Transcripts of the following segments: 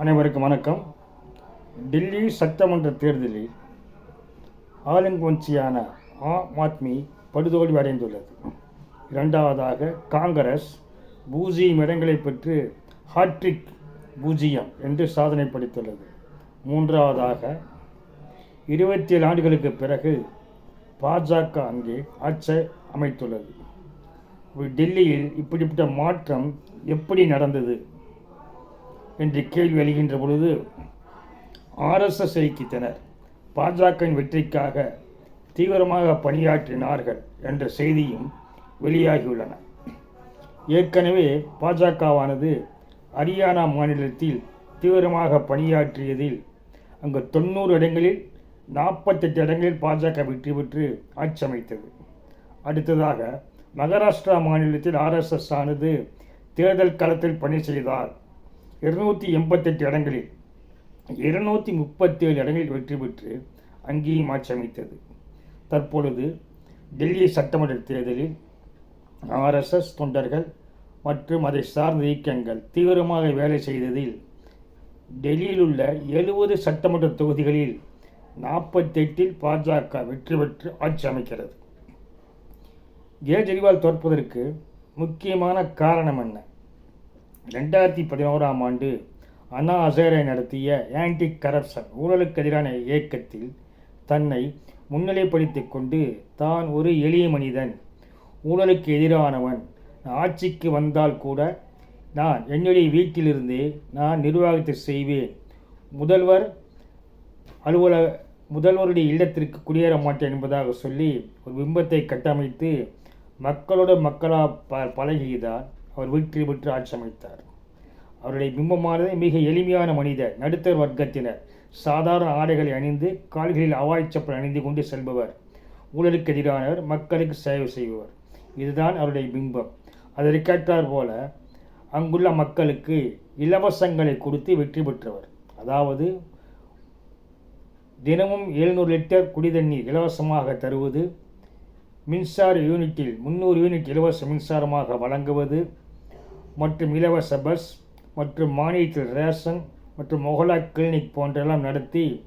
அனைவருக்கும் வணக்கம். டெல்லி சட்டமன்ற தேர்தலில் ஆளுங்கட்சியான ஆம் ஆத்மி படுதோல்வி அடைந்துள்ளது. இரண்டாவதாக காங்கிரஸ் பூஜ்ஜியம் இடங்களை பெற்று ஹாட்ரிக் பூஜ்ஜியம் என்று சாதனை படைத்துள்ளது. மூன்றாவதாக இருபத்தி ஏழு ஆண்டுகளுக்கு பிறகு பாஜக அங்கே ஆட்சி அமைத்துள்ளது. டெல்லியில் இப்படிப்பட்ட மாற்றம் எப்படி நடந்தது? என்று கேள்வி எழுகின்ற பொழுது ஆர்எஸ்எஸ் இயக்கித்தனர் பாஜகவின் வெற்றிக்காக தீவிரமாக பணியாற்றினார்கள் என்ற செய்தியும் வெளியாகியுள்ளன. ஏற்கனவே பாஜகவானது ஹரியானா மாநிலத்தில் தீவிரமாக பணியாற்றியதில் அங்கு தொண்ணூறு இடங்களில் நாற்பத்தெட்டு இடங்களில் பாஜக வெற்றி பெற்று ஆட்சி அமைத்தது அடுத்ததாக மகாராஷ்டிரா மாநிலத்தில் ஆர்எஸ்எஸ் ஆனது தேர்தல் களத்தில் பணி செய்தார். இருநூற்றி எண்பத்தெட்டு இடங்களில் இருநூற்றி முப்பத்தேழு இடங்களில் வெற்றி பெற்று அங்கேயும் ஆட்சி அமைத்தது. தற்பொழுது டெல்லி சட்டமன்ற தேர்தலில் ஆர்எஸ்எஸ் தொண்டர்கள் மற்றும் அதை சார்ந்த இயக்கங்கள் தீவிரமாக வேலை செய்ததில் டெல்லியில் உள்ள எழுபது சட்டமன்ற தொகுதிகளில் நாற்பத்தெட்டில் பாஜக வெற்றி பெற்று ஆட்சி அமைக்கிறது. கேஜ்ரிவால் தோற்பதற்கு முக்கியமான காரணம் என்ன? ரெண்டாயிரத்தி பதினோராம் ஆண்டு அண்ணா அசேரை நடத்திய ஆன்டி கரப்ஷன் ஊழலுக்கு எதிரான இயக்கத்தில் தன்னை முன்னிலைப்படுத்தி கொண்டு தான் ஒரு எளிய மனிதன். ஊழலுக்கு எதிரானவன். ஆட்சிக்கு வந்தால் கூட நான் என்னுடைய வீட்டிலிருந்தே நான் நிர்வாகத்தை செய்வேன். முதல்வர் அலுவலக முதல்வருடைய இல்லத்திற்கு குடியேற மாட்டேன் என்பதாக சொல்லி ஒரு பிம்பத்தை கட்டமைத்து மக்களோட மக்களாக ப பழகியதான் அவர் வெற்றி பெற்று ஆட்சி அமைத்தார். அவருடைய பிம்பமானது மிக எளிமையான மனிதர் நடுத்தர் வர்க்கத்தினர். சாதாரண ஆடைகளை அணிந்து கால்களில் அவாய் செப்பல் அணிந்து கொண்டு செல்பவர். ஊழலுக்கு எதிரானவர் மக்களுக்கு சேவை செய்பவர். இதுதான் அவருடைய பிம்பம். அதற்கேற்றார் போல அங்குள்ள மக்களுக்கு இலவசங்களை கொடுத்து வெற்றி பெற்றவர். அதாவது தினமும் எழுநூறு லிட்டர் குடிதண்ணீர் இலவசமாக தருவது மின்சார யூனிட்டில் முந்நூறு யூனிட் இலவச மின்சாரமாக வழங்குவது மற்றும் இலவச பஸ் மற்றும் மானியத்தில் ரேஷன் மற்றும் மொகலா கிளினிக் போன்றெல்லாம் நடத்தி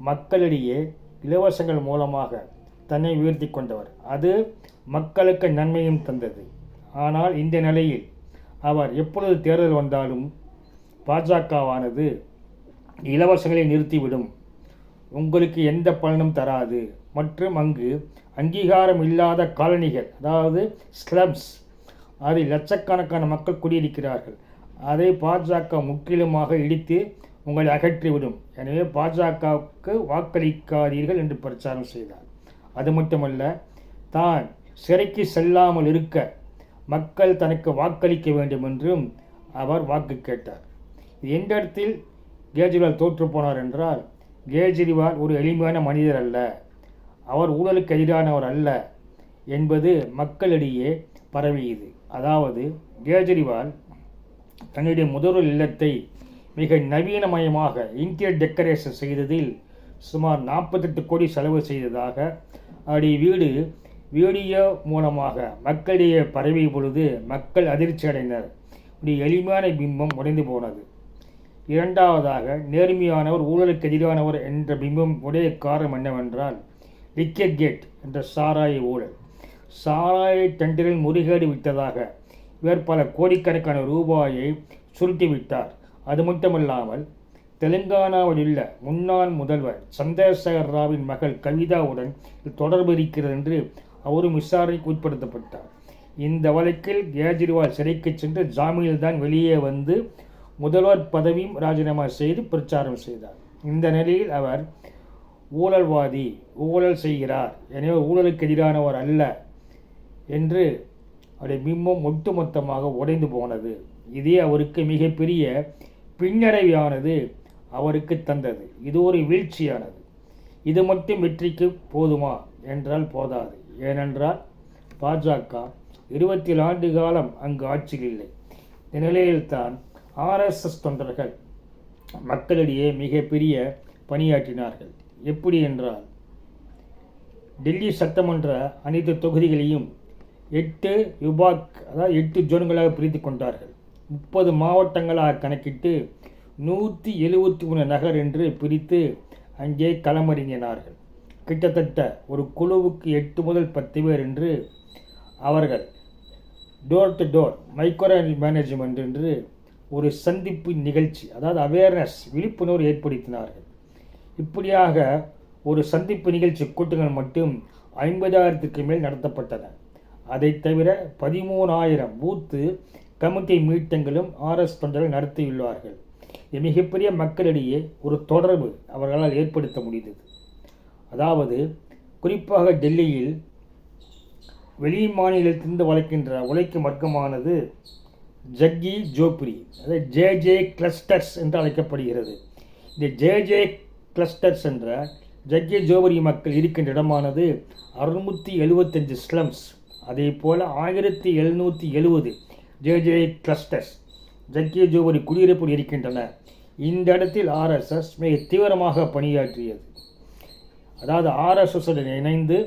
மக்களிடையே இலவசங்கள் மூலமாக தன்னை உயர்த்தி கொண்டவர். அது மக்களுக்கு நன்மையும் தந்தது. ஆனால் இந்த நிலையில் அவர் எப்பொழுது தேர்தல் வந்தாலும் பாஜகவானது இலவசங்களை நிறுத்திவிடும். உங்களுக்கு எந்த பலனும் தராது. மற்றும் அங்கு அங்கீகாரம் இல்லாத காலனிகள் அதாவது ஸ்லப்ஸ் அதில் லட்சக்கணக்கான மக்கள் குடியிருக்கிறார்கள். அதை பாஜக முற்றிலுமாக இடித்து உங்களை அகற்றிவிடும். எனவே பாஜகவுக்கு வாக்களிக்காதீர்கள் என்று பிரச்சாரம் செய்தார். அது மட்டுமல்ல தான் சிறைக்கு செல்லாமல் இருக்க மக்கள் தனக்கு வாக்களிக்க வேண்டும் என்றும் அவர் வாக்கு கேட்டார். எந்த இடத்தில் கேஜ்ரிவால் தோற்று போனார் என்றால் கேஜ்ரிவால் ஒரு எளிமையான மனிதர் அல்ல அவர் ஊழலுக்கு எதிரானவர் அல்ல என்பது மக்களிடையே பரவியது. அதாவது கேஜ்ரிவால் தன்னுடைய முதல்வர் இல்லத்தை மிக நவீனமயமாக இன்டீரியர் டெக்கரேஷன் செய்ததில் சுமார் நாற்பத்தெட்டு கோடி செலவு செய்ததாக அவருடைய வீடு வீடியோ மூலமாக மக்களிடையே பரவிய பொழுது மக்கள் அதிர்ச்சி அடைந்தனர். இப்படி எளிமையான பிம்பம் உடைந்து போனது. இரண்டாவதாக நேர்மையானவர் ஊழலுக்கு எதிரானவர் என்ற பிம்பம் உடைய காரணம் என்னவென்றால் லிக்கெட் கேட் என்ற சாராய ஊழல். சாராய டெண்டரில் முறிகேடு விட்டதாக இவர் பல கோடிக்கணக்கான ரூபாயை சுருட்டிவிட்டார். அது மட்டுமல்லாமல் தெலுங்கானாவில் உள்ள முன்னாள் முதல்வர் சந்திரசேகர் ராவின் மகள் கவிதாவுடன் தொடர்பு இருக்கிறது என்று அவரும் விசாரணைக்கு உட்படுத்தப்பட்டார். இந்த வழக்கில் கேஜ்ரிவால் சிறைக்கு சென்று ஜாமீனில்தான் வெளியே வந்து முதல்வர் பதவியும் ராஜினாமா செய்து பிரச்சாரம் செய்தார். இந்த நிலையில் அவர் ஊழல்வாதி ஊழல் செய்கிறார் எனவே ஊழலுக்கு எதிரானவர் அல்ல என்று அவருடைய பிம்பம் ஒட்டுமொத்தமாக உடைந்து போனது. இதே அவருக்கு மிகப்பெரிய பின்னடைவானது அவருக்கு தந்தது. இது ஒரு வீழ்ச்சியானது. இது மட்டும் வெற்றிக்கு போதுமா? என்றால் போதாது. ஏனென்றால் பாஜக இருபத்தி ஆண்டு காலம் அங்கு ஆட்சியில் இல்லை. இந்த நிலையில்தான் ஆர்எஸ்எஸ் தொண்டர்கள் மக்களிடையே மிகப்பெரிய பணியாற்றினார்கள். எப்படி என்றால் டெல்லி சட்டமன்ற அனைத்து தொகுதிகளையும் எட்டு யுபாக் அதாவது எட்டு ஜோன்களாக பிரித்து கொண்டார்கள். முப்பது மாவட்டங்களாக கணக்கிட்டு நூற்றி எழுபத்தி மூணு நகர் என்று பிரித்து அங்கே களமிறங்கினார்கள். கிட்டத்தட்ட ஒரு குழுவுக்கு எட்டு முதல் பத்து பேர் என்று அவர்கள் door to door micro management என்று ஒரு சந்திப்பு நிகழ்ச்சி அதாவது அவேர்னஸ் விழிப்புணர்வு ஏற்படுத்தினார்கள். இப்படியாக ஒரு சந்திப்பு நிகழ்ச்சி கூட்டங்கள் மட்டும் ஐம்பதாயிரத்துக்கு மேல் நடத்தப்பட்டன. அதை தவிர பதிமூணாயிரம் பூத்து கமிட்டி மீட்டங்களும் ஆர்எஸ் தொண்டர்கள் நடத்தியுள்ளார்கள். இது மிகப்பெரிய மக்களிடையே ஒரு தொடர்பு அவர்களால் ஏற்படுத்த முடிந்தது. அதாவது குறிப்பாக டெல்லியில் வெளி மாநிலத்திலிருந்து வளர்க்கின்ற உழைக்கும் வர்க்கமானது ஜக்கி ஜோப்ரி அதாவது ஜே ஜே கிளஸ்டர்ஸ் என்று அழைக்கப்படுகிறது. இந்த ஜே ஜே கிளஸ்டர்ஸ் என்ற ஜக்கி ஜோபரி மக்கள் இருக்கின்ற இடமானது அறுநூற்றி எழுபத்தஞ்சு ஸ்லம்ஸ் அதே போல் ஆயிரத்தி எழுநூற்றி எழுபது ஜே ஜே கிளஸ்டர்ஸ் ஜக்கிய ஜோபரி குடியிருப்பில் இருக்கின்றன. இந்த இடத்தில் ஆர்எஸ்எஸ் மிக தீவிரமாக பணியாற்றியது. அதாவது ஆர்எஸ்எஸுடன் இணைந்து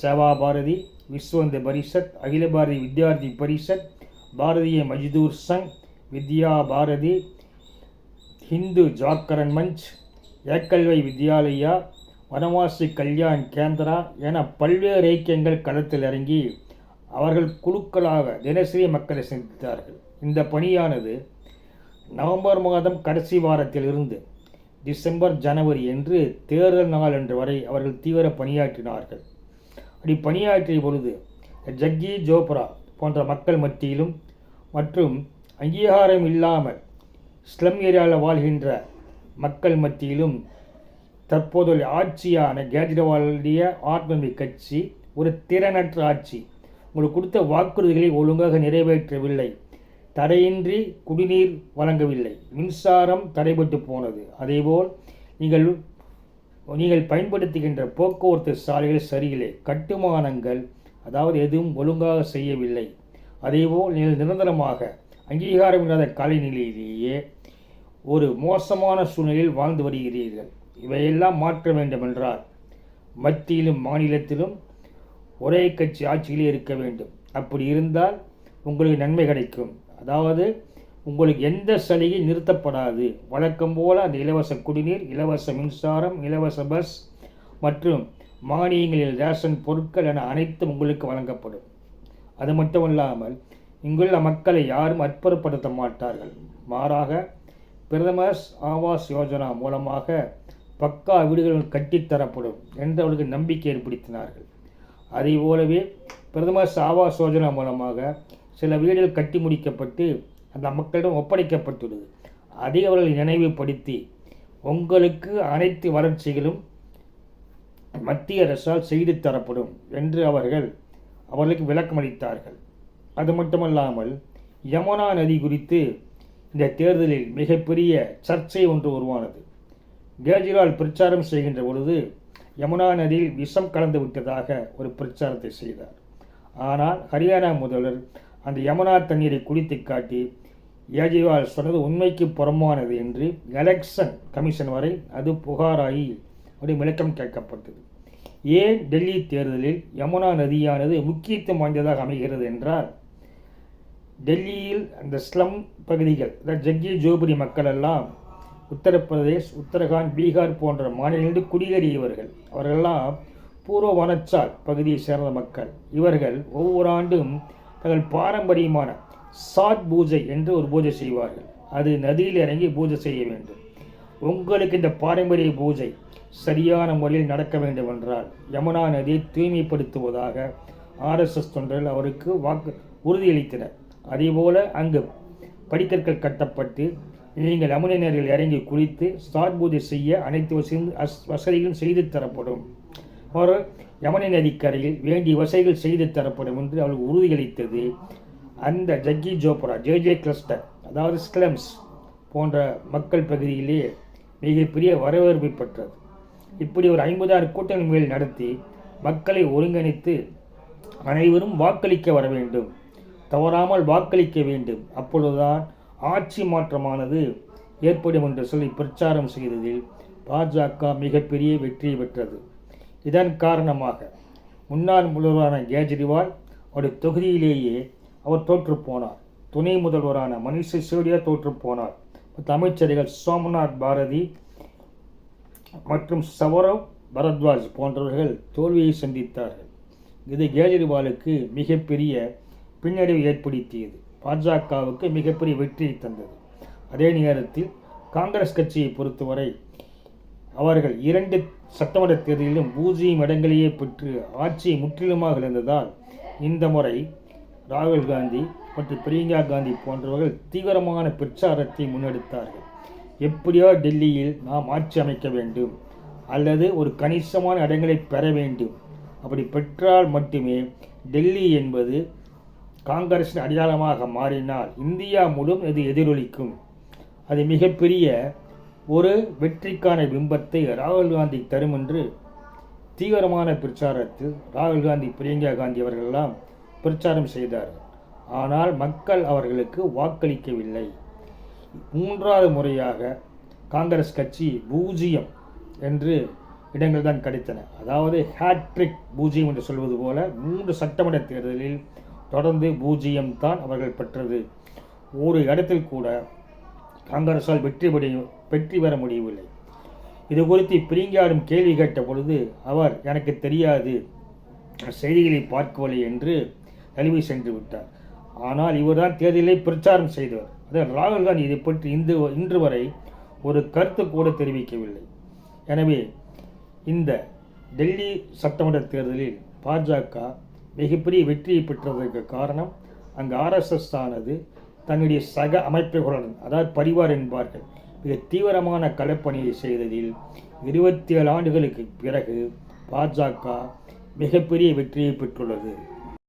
சேவா பாரதி விஸ்வந்த பரிஷத் அகில பாரதி வித்யார்த்தி பரிஷத் பாரதிய மஜ்தூர் சங் வித்யா பாரதி ஹிந்து ஜாக்கரன் மஞ்ச் ஏக்கல்வை வித்யாலயா வனவாசி கல்யாண் கேந்திரா என பல்வேறு ஐக்கியங்கள் களத்தில் இறங்கி அவர்கள் குழுக்களாக தினசரி மக்களை சந்தித்தார்கள். இந்த பணியானது நவம்பர் மாதம் கடைசி வாரத்தில் இருந்து டிசம்பர் ஜனவரி என்று தேர்தல் நாள் என்று வரை அவர்கள் தீவிர பணியாற்றினார்கள். அப்படி பணியாற்றிய பொழுது ஜக்கி ஜோப்ரா போன்ற மக்கள் மத்தியிலும் மற்றும் அங்கீகாரம் இல்லாமல் ஸ்லம் ஏரியாவில் வாழ்கின்ற மக்கள் மத்தியிலும் தற்போதைய ஆட்சியான கேஜ்ரிவாலுடைய ஆத்மமி கட்சி ஒரு திறனற்ற ஆட்சி. உங்களுக்கு கொடுத்த வாக்குறுதிகளை ஒழுங்காக நிறைவேற்றவில்லை. தடையின்றி குடிநீர் வழங்கவில்லை. மின்சாரம் தடைபட்டு போனது. அதேபோல் நீங்கள் நீங்கள் பயன்படுத்துகின்ற போக்குவரத்து சாலைகள் சரியில்லை. கட்டுமானங்கள் அதாவது எதுவும் ஒழுங்காக செய்யவில்லை. அதேபோல் நீங்கள் நிரந்தரமாக அங்கீகாரம் இல்லாத காலநிலையிலேயே ஒரு மோசமான சூழ்நிலையில் வாழ்ந்து வருகிறீர்கள். இவையெல்லாம் மாற்ற வேண்டுமென்றால் மத்தியிலும் மாநிலத்திலும் ஒரே கட்சி ஆட்சியிலே இருக்க வேண்டும். அப்படி இருந்தால் உங்களுக்கு நன்மை கிடைக்கும். அதாவது உங்களுக்கு எந்த சலுகை நிறுத்தப்படாது. வழக்கம் போல் அந்த இலவச குடிநீர் இலவச மின்சாரம் இலவச பஸ் மற்றும் மானியங்களில் ரேஷன் பொருட்கள் என அனைத்தும் உங்களுக்கு வழங்கப்படும். அது மட்டும் இல்லாமல் இங்குள்ள மக்களை யாரும் அற்புதப்படுத்த மாட்டார்கள். மாறாக பிரதமர் ஆவாஸ் யோஜனா மூலமாக பக்கா வீடுகள் கட்டித்தரப்படும் என்று அவர்களுக்கு நம்பிக்கை ஏற்படுத்தினார்கள். அதை போலவே பிரதமர் சாவாஸ் யோஜனா மூலமாக சில வீடுகள் கட்டி முடிக்கப்பட்டு அந்த மக்களிடம் ஒப்படைக்கப்பட்டுள்ளது. அதை அவர்கள் நினைவுபடுத்தி உங்களுக்கு அனைத்து வளர்ச்சிகளும் மத்திய அரசால் செய்து தரப்படும் என்று அவர்கள் அவர்களுக்கு விளக்கமளித்தார்கள். அது மட்டுமல்லாமல் யமுனா நதி குறித்து இந்த தேர்தலில் மிகப்பெரிய சர்ச்சை ஒன்று உருவானது. கேஜ்ரிவால் பிரச்சாரம் செய்கின்ற பொழுது யமுனா நதியில் விஷம் கலந்து விட்டதாக ஒரு பிரச்சாரத்தை செய்தார். ஆனால் ஹரியானா முதல்வர் அந்த யமுனா தண்ணீரை குடித்து காட்டி கேஜ்ரிவால் சொன்னது உண்மைக்கு புறமானது என்று எலெக்ஷன் கமிஷன் வரை அது புகாராகி அப்படி விளக்கம் கேட்கப்பட்டது. ஏன் டெல்லி தேர்தலில் யமுனா நதியானது முக்கியத்துவம் வாய்ந்ததாக அமைகிறது என்றால் டெல்லியில் அந்த ஸ்லம் பகுதிகள் அதாவது ஜக்கி ஜோபுரி மக்கள் எல்லாம் உத்தரப்பிரதேஷ் உத்தரகாண்ட் பீகார் போன்ற மாநிலங்களிலிருந்து குடியேறியவர்கள். அவர்களெல்லாம் பூர்வ வனச்சால் பகுதியை சேர்ந்த மக்கள். இவர்கள் ஒவ்வொரு ஆண்டும் தங்கள் பாரம்பரியமான சாத் பூஜை என்று ஒரு பூஜை செய்வார்கள். அது நதியில் இறங்கி பூஜை செய்ய வேண்டும். உங்களுக்கு இந்த பாரம்பரிய பூஜை சரியான முறையில் நடக்க வேண்டும் என்றால் யமுனா நதியை தூய்மைப்படுத்துவதாக ஆர்எஸ்எஸ் தொண்டர்கள் அவருக்கு வாக்கு உறுதியளித்தனர். அதேபோல அங்கு படிக்கற்கள் கட்டப்பட்டு நீங்கள் யமுனை நதியில் இறங்கி குளித்து சாத் செய்ய அனைத்து வசதியும் வசதிகளும் செய்து தரப்படும். அவர் யமுனை நதிக்கரையில் வேண்டிய வசதிகள் செய்து தரப்படும் என்று அவள் உறுதியளித்தது அந்த jhuggi jhopra J J cluster அதாவது ஸ்லம்ஸ் போன்ற மக்கள் பகுதியிலே மிகப்பெரிய வரவேற்பை பெற்றது. இப்படி ஒரு ஐம்பதாயிரம் கூட்டங்கள் மேல் நடத்தி மக்களை ஒருங்கிணைத்து அனைவரும் வாக்களிக்க வர வேண்டும். தவறாமல் வாக்களிக்க வேண்டும். அப்பொழுதுதான் ஆட்சி மாற்றமானது ஏற்படும் என்று சொல்லி பிரச்சாரம் செய்ததில் பாஜக மிகப்பெரிய வெற்றியை பெற்றது. இதன் காரணமாக முன்னாள் முதல்வரான கேஜ்ரிவால் அவருடைய தொகுதியிலேயே அவர் தோற்று போனார் துணை முதல்வரான மனிஷ் சிசோடியா தோற்றுப்போனார். மற்ற அமைச்சர்கள் சோம்நாத் பாரதி மற்றும் சௌரவ் பரத்வாஜ் போன்றவர்கள் தோல்வியை சந்தித்தார்கள். இது கேஜ்ரிவாலுக்கு மிகப்பெரிய பின்னடைவை ஏற்படுத்தியது. பாஜகவுக்கு மிகப்பெரிய வெற்றியை தந்தது. அதே நேரத்தில் காங்கிரஸ் கட்சியை பொறுத்தவரை அவர்கள் இரண்டு சட்டமன்ற தேர்தலிலும் பூஜ்ஜியம் இடங்களையே பெற்று ஆட்சியை முற்றிலுமாக இழந்ததால் இந்த முறை ராகுல் காந்தி மற்றும் பிரியங்கா காந்தி போன்றவர்கள் தீவிரமான பிரச்சாரத்தை முன்னெடுத்தார்கள். எப்படியோ டெல்லியில் நாம் ஆட்சி அமைக்க வேண்டும் அல்லது ஒரு கணிசமான இடங்களை பெற வேண்டும். அப்படி பெற்றால் மட்டுமே டெல்லி என்பது காங்கிரஸின் அடையாளமாக மாறினால் இந்தியா முழுவதும் இது எதிரொலிக்கும். அது மிகப்பெரிய ஒரு வெற்றிக்கான பிம்பத்தை ராகுல் காந்தி தரும் என்று தீவிரமான பிரச்சாரத்தில் ராகுல் காந்தி பிரியங்கா காந்தி அவர்களெல்லாம் பிரச்சாரம் செய்தார்கள் ஆனால் மக்கள் அவர்களுக்கு வாக்களிக்கவில்லை. மூன்றாவது முறையாக காங்கிரஸ் கட்சி பூஜ்ஜியம் என்று இடங்கள் தான் கிடைத்தன. அதாவது ஹேட்ரிக் பூஜ்ஜியம் என்று சொல்வது போல மூன்று சட்டமன்ற தேர்தலில் தொடர்ந்து பூஜ்ஜியம் தான் அவர்கள் பெற்றது. ஒரு இடத்தில் கூட காங்கிரஸால் வெற்றி முடிய வெற்றி பெற முடியவில்லை. இது குறித்து பிரிங்காடும் கேள்வி கேட்ட பொழுது அவர் எனக்கு தெரியாது. செய்திகளை பார்க்கவில்லை என்று தழுவி சென்று விட்டார். ஆனால் இவர்தான் தேர்தலை பிரச்சாரம் செய்தவர். அதாவது ராகுல் காந்தி இதை பற்றி இன்று இன்று வரை ஒரு கருத்து கூட தெரிவிக்கவில்லை. எனவே இந்த டெல்லி சட்டமன்ற தேர்தலில் பாஜக மிகப்பெரிய வெற்றியை பெற்றதற்கு காரணம் அங்கு ஆர்எஸ்எஸ் ஆனது தன்னுடைய சக அமைப்புகளுடன் அதாவது பரிவார் என்பார்கள் மிக தீவிரமான களப்பணியை செய்ததில் இருபத்தி ஏழு ஆண்டுகளுக்கு பிறகு பாஜக மிகப்பெரிய வெற்றியை பெற்றுள்ளது.